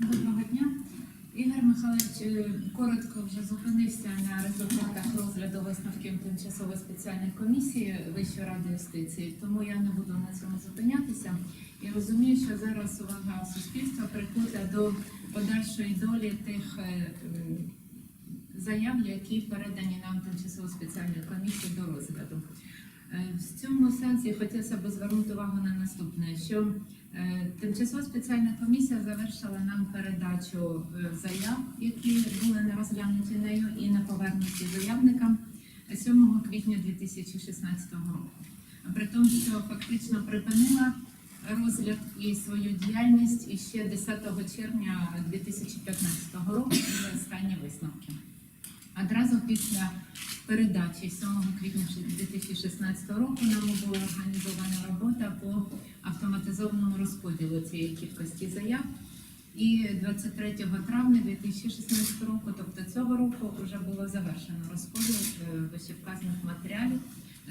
Доброго дня. Ігор Михайлович е, коротко вже зупинився на результатах розгляду висновків тимчасової спеціальної комісії Вищої ради юстиції, тому я не буду на цьому зупинятися. І розумію, що зараз увага суспільства прикута до подальшої долі тих е, заяв, які передані нам тимчасовою спеціальною комісією до розгляду. Е, В цьому сенсі хотілося б звернути увагу на наступне, що е, тимчасова спеціальна комісія завершила нам передачу е, заяв, які були не розглянуті нею і не повернуті заявникам 7 квітня 2016 року. При тому, що фактично припинила розгляд і свою діяльність іще 10 червня 2015 року були останні висновки. Одразу після передачі 7 квітня 2016 року нами була організована робота по автоматизованому розподілу цієї кількості заяв. І 23 травня 2016 року, тобто цього року, вже було завершено розподіл е, вищевказаних матеріалів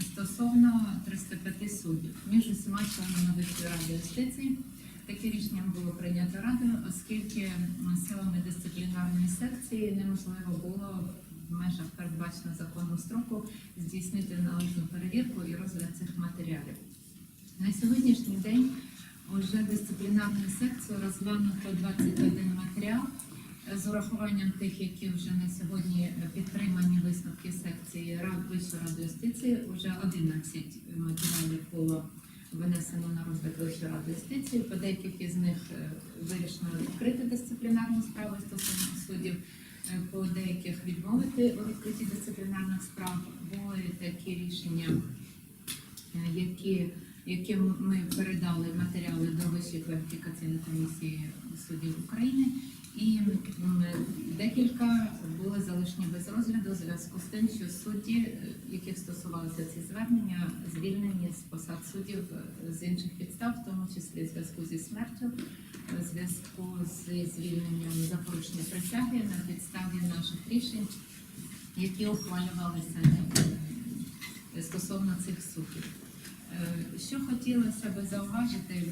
стосовно 305 суддів між усіма членами Вищої ради юстиції. Таке рішення було прийнято радою, оскільки силами дисциплінарної секції неможливо було в межах передбаченого законом строку здійснити належну перевірку і розгляд цих матеріалів. На сьогоднішній день уже дисциплінарною секцією розглянуто 21 матеріал з урахуванням тих, які вже на сьогодні підтримані висновки секції Рад Вищої ради юстиції. Уже 11 матеріалів було винесено на розгляд Вищої ради юстиції. По деяких із них е, вирішено відкрити дисциплінарну справу стосовно суддів. По деяких відмовити у відкритті дисциплінарних справ були такі рішення, е, які, яким ми передали матеріали до Вищої кваліфікаційної комісії суддів України, і декілька були залишені без розгляду у зв'язку з тим, що судді, е, яких стосувалися ці звернення, звільнені суддів е, з інших підстав, в тому числі в зв'язку зі смертю, в зв'язку з звільненням за присяги на підставі наших рішень, які ухвалювалися е, стосовно цих суддів. Е, Що хотілося би зауважити,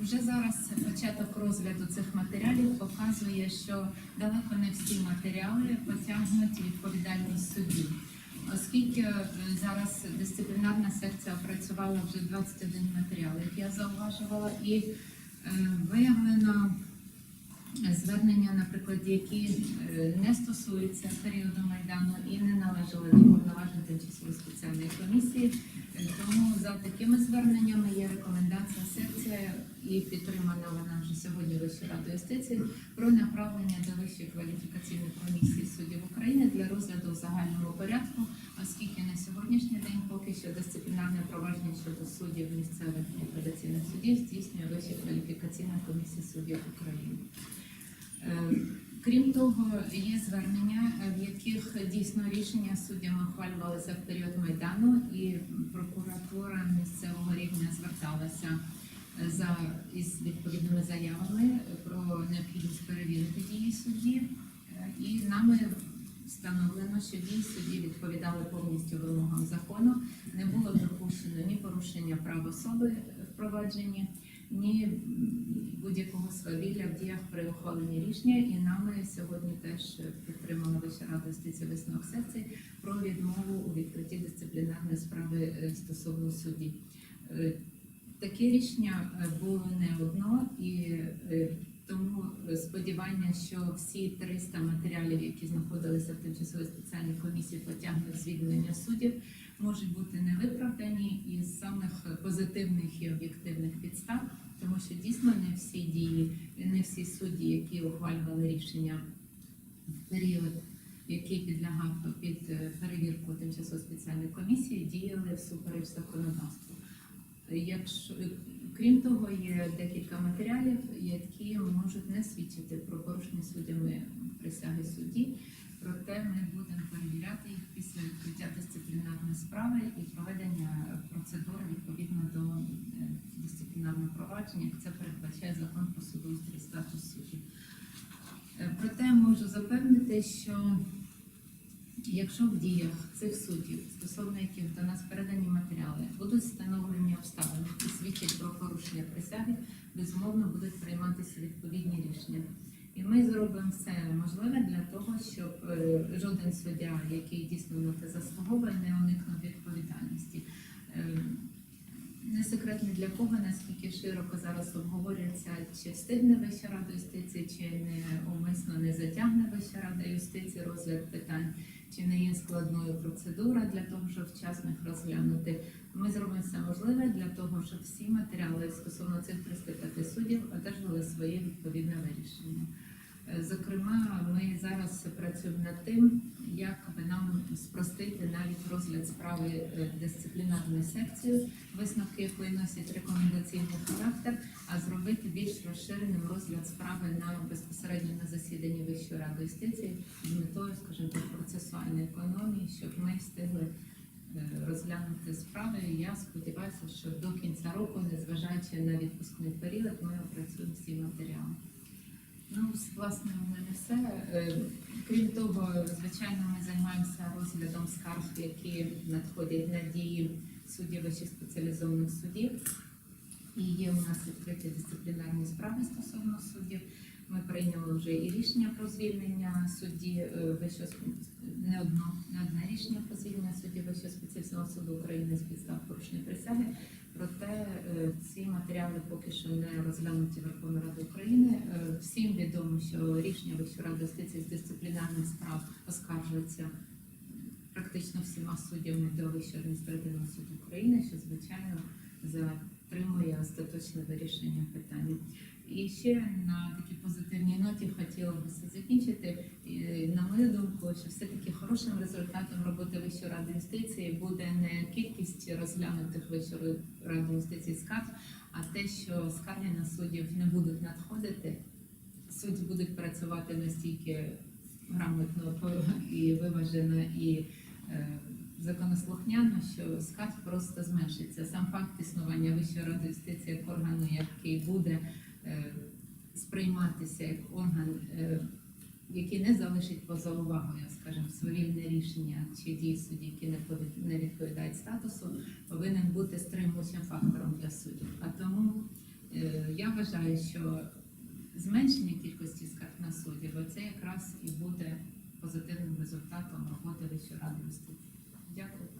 вже зараз початок розгляду цих матеріалів показує, що далеко не всі матеріали потягнуть відповідальність судді. Оскільки е, зараз дисциплінарна секція опрацювала вже 21 матеріал, як я зауважувала, і е, виявлено звернення, наприклад, які е, не стосуються періоду майдану і не належали до повноважень тимчасової спеціальної комісії. Е, Тому за такими зверненнями є рекомендація секція і підтримана вона вже сьогодні Вищою радою юстиції про направлення до Вищої кваліфікаційної комісії суддів України для розгляду в загальному порядку, оскільки на сьогоднішній день поки що дисциплінарне провадження щодо суддів місцевих і апеляційних судів здійснює Вища кваліфікаційна комісія суддів України. Е, Крім того, є звернення, в яких дійсно рішення суддями ухвалювалися в період майдану, і прокуратура місцевого рівня зверталася е, за із відповідними заявами про необхідність перевірити дії судді. Е, І нами встановлено, що дії судді відповідали повністю вимогам закону. Не було допущено ні порушення прав особи в провадженні, ні будь-якого свавілля в діях при ухваленні рішення. І нами сьогодні теж підтримала Вища рада юстиції висновок секції про відмову у відкритті дисциплінарної справи е, стосовно судді. Е, Таке рішення е, було не одно, і е, тому сподівання, що всі 300 матеріалів, які знаходилися в тимчасовій спеціальній комісії, потягнуть звільнення суддів, можуть бути невиправдані із самих позитивних і об'єктивних підстав, тому що дійсно не всі дії, не всі судді, які ухвалювали рішення в період, який підлягав під е, перевірку тимчасової спеціальної комісії, діяли всупереч законодавству. Якщо крім того, є декілька матеріалів, які можуть не свідчити про порушення суддями присяги судді. Проте ми будемо перевіряти їх після відкриття дисциплінарної справи і проведення процедури відповідно до е, дисциплінарного провадження, як це передбачає закон про судоустрій статус суддів. Е, Проте можу запевнити, що Якщо в діях цих суддів, стосовно яких до нас передані матеріали, будуть встановлені обставини, які свідчать про порушення присяги, безумовно будуть прийматися відповідні рішення. І ми зробимо все можливе для того, щоб е, жоден суддя, який дійсно на це заслуговує, не уникнув відповідальності. Е, Не секрет ні для кого, наскільки широко зараз обговорюється, чи встигне Вища рада юстиції, чи не умисно не затягне Вища рада юстиції розгляд питань, чи не є складною процедура для того, щоб вчасно їх розглянути. Ми зробимо все можливе для того, щоб всі матеріали стосовно цих 35 суддів одержали своє відповідне вирішення. Зокрема, ми зараз працюємо над тим, як би нам спростити навіть розгляд справи е, дисциплінарною секцією, висновки якої носять рекомендаційний характер, а зробити більш розширеним розгляд справи на безпосередньо на засіданні Вищої ради юстиції з метою, скажімо так, процесуальної економії, щоб ми встигли е, розглянути справи. Я сподіваюся, що до кінця року, незважаючи на відпускний період, ми опрацюємо всі матеріали. Власне, в мене все. Е, Крім того, звичайно, ми займаємося розглядом скарг, які надходять на дії суддів вищих спеціалізованих судів. І є у нас відкриті дисциплінарні справи стосовно суддів. Ми прийняли вже і рішення про звільнення судді е, вищого не одно, не одне рішення про звільнення судді вищого спеціалізованого суду України з підстав порушення присяги. Проте е, ці матеріали поки що не розглянуті Верховною Радою України. Е, Всім відомо, що рішення Вищої ради юстиції з дисциплінарних справ оскаржується практично всіма суддями до Вищого адміністративного суду України, що звичайно затримує остаточне вирішення питання. І ще на такій позитивній ноті хотіла би все закінчити. І, На мою думку, що все-таки хорошим результатом роботи Вищої ради юстиції буде не кількість розглянутих Вищою радою юстиції скарг, а те, що скарги на суддів не будуть надходити. Судді будуть працювати настільки грамотно і виважено і законослухняно, що скарг просто зменшиться. Сам факт існування Вищої ради юстиції як органу, який буде е, сприйматися як орган, е, який не залишить поза увагою, скажімо, свавільне рішення чи дії судді, які не відповідають статусу, повинен бути стримуючим фактором для суддів. А тому е, я вважаю, що зменшення кількості скарг на суддів, це якраз і буде позитивним результатом роботи Вищої ради юстиції. Дякую.